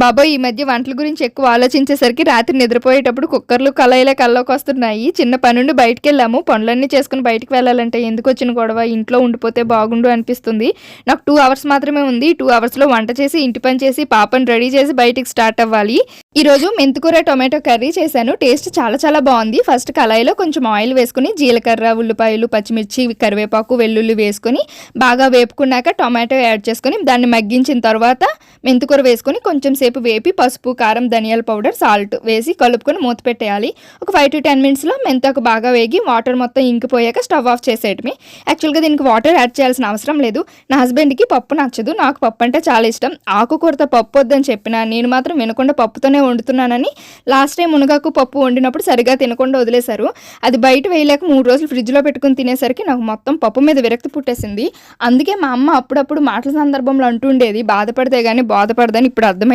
బాబోయ్ ఈ మధ్య వంటల గురించి ఎక్కువ ఆలోచించేసరికి రాత్రి నిద్రపోయేటప్పుడు కుక్కర్లు కళాయిలే కల్లోకి వస్తున్నాయి. చిన్న పనుండి బయటికి వెళ్ళాము పనులన్నీ చేసుకుని బయటికి వెళ్ళాలంటే ఎందుకు వచ్చిన గొడవ? ఇంట్లో ఉండిపోతే బాగుండు అనిపిస్తుంది. నాకు టూ అవర్స్ మాత్రమే ఉంది. టూ అవర్స్లో వంట చేసి ఇంటి పని చేసి పాపను రెడీ చేసి బయటికి స్టార్ట్ అవ్వాలి. ఈరోజు మెంతికూర టొమాటో కర్రీ చేశాను. టేస్ట్ చాలా చాలా బాగుంది. ఫస్ట్ కళాయిలో కొంచెం ఆయిల్ వేసుకుని జీలకర్ర ఉల్లిపాయలు పచ్చిమిర్చి కరివేపాకు వెల్లుల్లి వేసుకొని బాగా వేపుకున్నాక టొమాటో యాడ్ చేసుకొని దాన్ని మగ్గించిన తర్వాత మెంతికూర వేసుకొని కొంచెం సేపు వేపి పసుపు కారం ధనియాల పౌడర్ సాల్ట్ వేసి కలుపుకొని మూత పెట్టేయాలి. ఒక ఫైవ్ టు టెన్ మినిట్స్లో మెంతాకు బాగా వేగి వాటర్ మొత్తం ఇంకిపోయాక స్టవ్ ఆఫ్ చేసేయటమే యాక్చువల్గా దీనికి వాటర్ యాడ్ చేయాల్సిన అవసరం లేదు. నా హస్బెండ్కి పప్పు నచ్చదు. నాకు పప్పు అంటే చాలా ఇష్టం. ఆకుకూరతో పప్పు వద్దని చెప్పిన నేను మాత్రం వినకుండా పప్పుతోనే వండుతున్నానని లాస్ట్ టైం మునగాకు పప్పు వండినప్పుడు సరిగా తినకుండా వదిలేశారు. అది బయట వేయలేక మూడు రోజులు ఫ్రిడ్జ్లో పెట్టుకుని తినేసరికి నాకు మొత్తం పప్పు మీద విరక్తి పుట్టేసింది. అందుకే మా అమ్మ అప్పుడప్పుడు మాటల సందర్భంలో అంటుండేది బాధపడితే కానీ బాధపడదని ఇప్పుడు అర్థమైంది